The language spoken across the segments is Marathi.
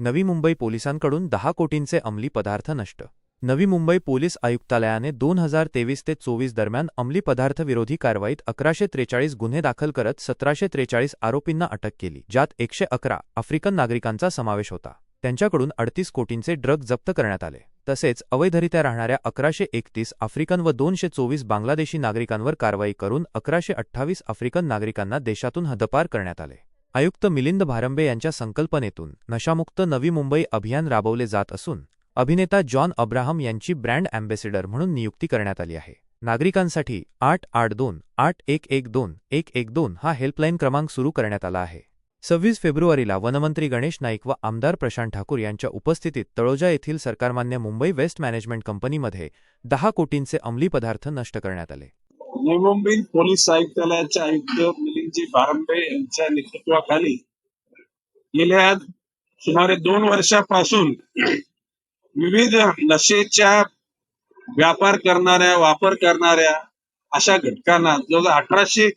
नवी मुंबई पोलिसांकडून दहा कोटींचे अंमली पदार्थ नष्ट. नवी मुंबई पोलीस आयुक्तालयाने दोन हजार तेवीस ते चोवीस दरम्यान अंमली पदार्थ विरोधी कारवाईत अकराशे त्रेचाळीस गुन्हे दाखल करत सतराशे त्रेचाळीस आरोपींना अटक केली ज्यात एकशे अकरा आफ्रिकन नागरिकांचा समावेश होता. त्यांच्याकडून अडतीस कोटींचे ड्रग जप्त करण्यात आले. तसेच अवैधरित्या राहणाऱ्या अकराशे एकतीस आफ्रिकन व दोनशे चोवीस बांगलादेशी नागरिकांवर कारवाई करून अकराशे अठ्ठावीस आफ्रिकन नागरिकांना देशातून हद्दपार करण्यात आले. आयुक्त मिलिंद भारंबे यांच्या संकल्पनेतून नशामुक्त नवी मुंबई अभियान राबवले जात असून अभिनेता जॉन अब्राहम यांची ब्रँड अँबॅसेडर म्हणून नियुक्ती करण्यात आली आहे. नागरिकांसाठी आठ आठ दोन आठ एक एक दोन एक एक दोन हा हेल्पलाईन क्रमांक सुरू करण्यात आला आहे. सव्वीस फेब्रुवारीला वनमंत्री गणेश नाईक व आमदार प्रशांत ठाकूर यांच्या उपस्थितीत तळोजा येथील सरकारमान्य मुंबई वेस्ट मॅनेजमेंट कंपनीमध्ये दहा कोटींचे अंमली पदार्थ नष्ट करण्यात आले. नवी मुंबई पोलीस आयुक्तालयाचे आयुक्त मिलिंदजी बारंबे यांच्या नेतृत्वाखाली गेल्या सुमारे दोन वर्षापासून विविध नशेच्या व्यापार करणाऱ्या वापर करणाऱ्या अशा घटकांना जवळजवळ अठराशे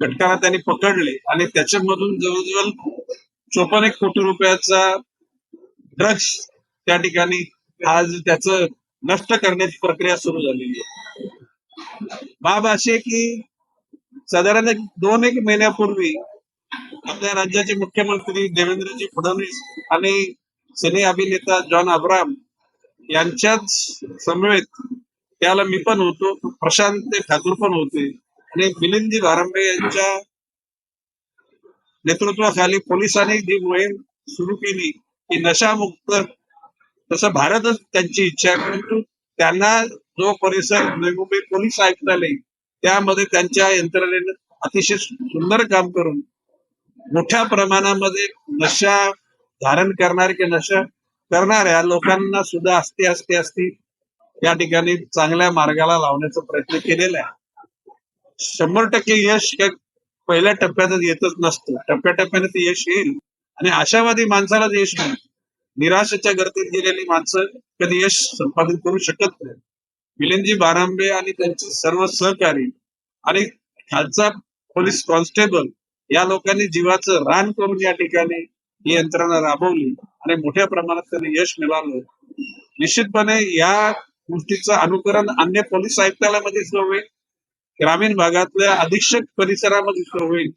घटकांना त्यांनी पकडले आणि त्याच्यामधून जवळजवळ चोपन्न एक कोटी रुपयाचा ड्रग्ज त्या ठिकाणी आज त्याच नष्ट करण्याची प्रक्रिया सुरू झालेली आहे. बाब अशी आहे की साधारण एक दोन एक महिन्यापूर्वी आपल्या राज्याचे मुख्यमंत्री देवेंद्रजी फडणवीस आणि सिने अभिनेता जॉन अब्राम यांच्याच समवेत त्याला मी पण होतो प्रशांत ठाकूर पण होते. आणि मिलिंदी भारंबे यांच्या नेतृत्वाखाली पोलिसांनी जी मोहीम सुरू केली की नशामुक्त तसं भारतच त्यांची इच्छा आहे. परंतु त्यांना जो परिसर नवी मुंबई पोलीस आयुक्तालय त्यामध्ये त्यांच्या यंत्रणेनं अतिशय सुंदर काम करून मोठ्या प्रमाणामध्ये नशा धारण करणारे किंवा नशा करणाऱ्या लोकांना सुद्धा असते असते असती या ठिकाणी चांगल्या मार्गाला लावण्याचा प्रयत्न केलेला आहे. शंभर टक्के यश काय पहिल्या टप्प्यातच येतच नसतं. टप्प्याटप्प्याने ते यश येईल. आणि आशावादी माणसालाच यश मिळेल निराशेच्या गर्दीत गेलेली माणसं कधी यश संपादित करू शकत नाही मिलिंदजी बारांबे आणि त्यांचे सर्व सहकारी आणि खालचा पोलीस कॉन्स्टेबल या लोकांनी जीवाचं रान करून या ठिकाणी ही यंत्रणा राबवली आणि मोठ्या प्रमाणात त्यांनी यश मिळालं. निश्चितपणे या गोष्टीचं अनुकरण अन्य पोलीस आयुक्तालयामध्ये सुरू होईल. ग्रामीण भागातल्या अधीक्षक परिसरामध्ये सुरू होईल.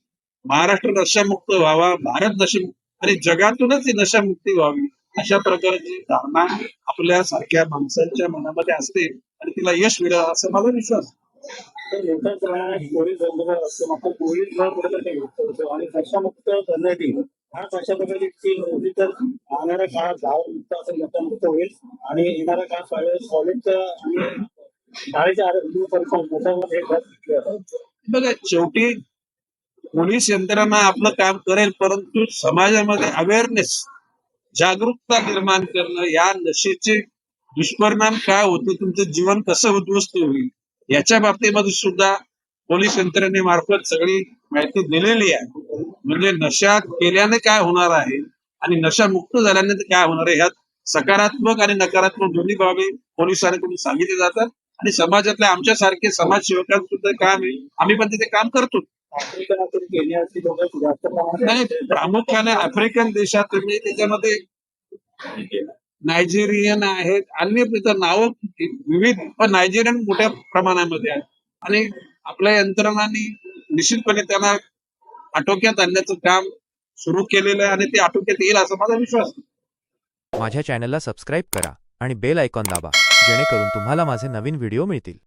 महाराष्ट्र नशामुक्त व्हावा भारत नशेमुक्त आणि जगातूनच ही नशामुक्ती व्हावी. अशा प्रकारची धारणा आपल्या सारख्या माणसांच्या मनामध्ये असते आणि तिला यश मिळेल असं मला विश्वास आणि नशामुक्त करण्यासाठी हाच अशा प्रकारची होती. तर येणाऱ्या काळात गाव मुक्त असं नशामुक्त होईल आणि येणाऱ्या काळात आणि शाळेच्या आरोग्य असेल. बघा शेवटी पोलीस यंत्रणा आपलं काम करेल परंतु समाजामध्ये अवेअरनेस जागरूकता निर्माण करणं या नशेचे दुष्परिणाम काय होते तुमचं जीवन कसं उद्ध्वस्त होईल याच्या बाबतीमध्ये सुद्धा पोलीस यंत्रणेमार्फत सगळी माहिती दिलेली आहे. म्हणजे नशा केल्याने काय होणार आहे आणि नशा मुक्त झाल्याने काय होणार आहे ह्यात सकारात्मक आणि नकारात्मक दोन्ही बाबी पोलिसांकडून सांगितले जातात आणि समाजातल्या आमच्यासारखे समाजसेवकांचं सुद्धा काम आहे. आम्ही पण तिथे काम करतो. नाही प्रामुख्याने आफ्रिकन देशात तुम्ही त्याच्यामध्ये नायजेरियन आहेत. अन्य इतर नावं विविध पण नायजेरियन मोठ्या प्रमाणामध्ये आहेत. आणि आपल्या यंत्रणांनी निश्चितपणे त्यांना आटोक्यात आणण्याचं काम सुरू केलेलं आहे आणि ते आटोक्यात येईल असा माझा विश्वास आहे. माझ्या चॅनलला सबस्क्राईब करा आणि बेल आयकॉन दाबा जेणेकरून तुम्हाला माझे नवीन व्हिडिओ मिळतील.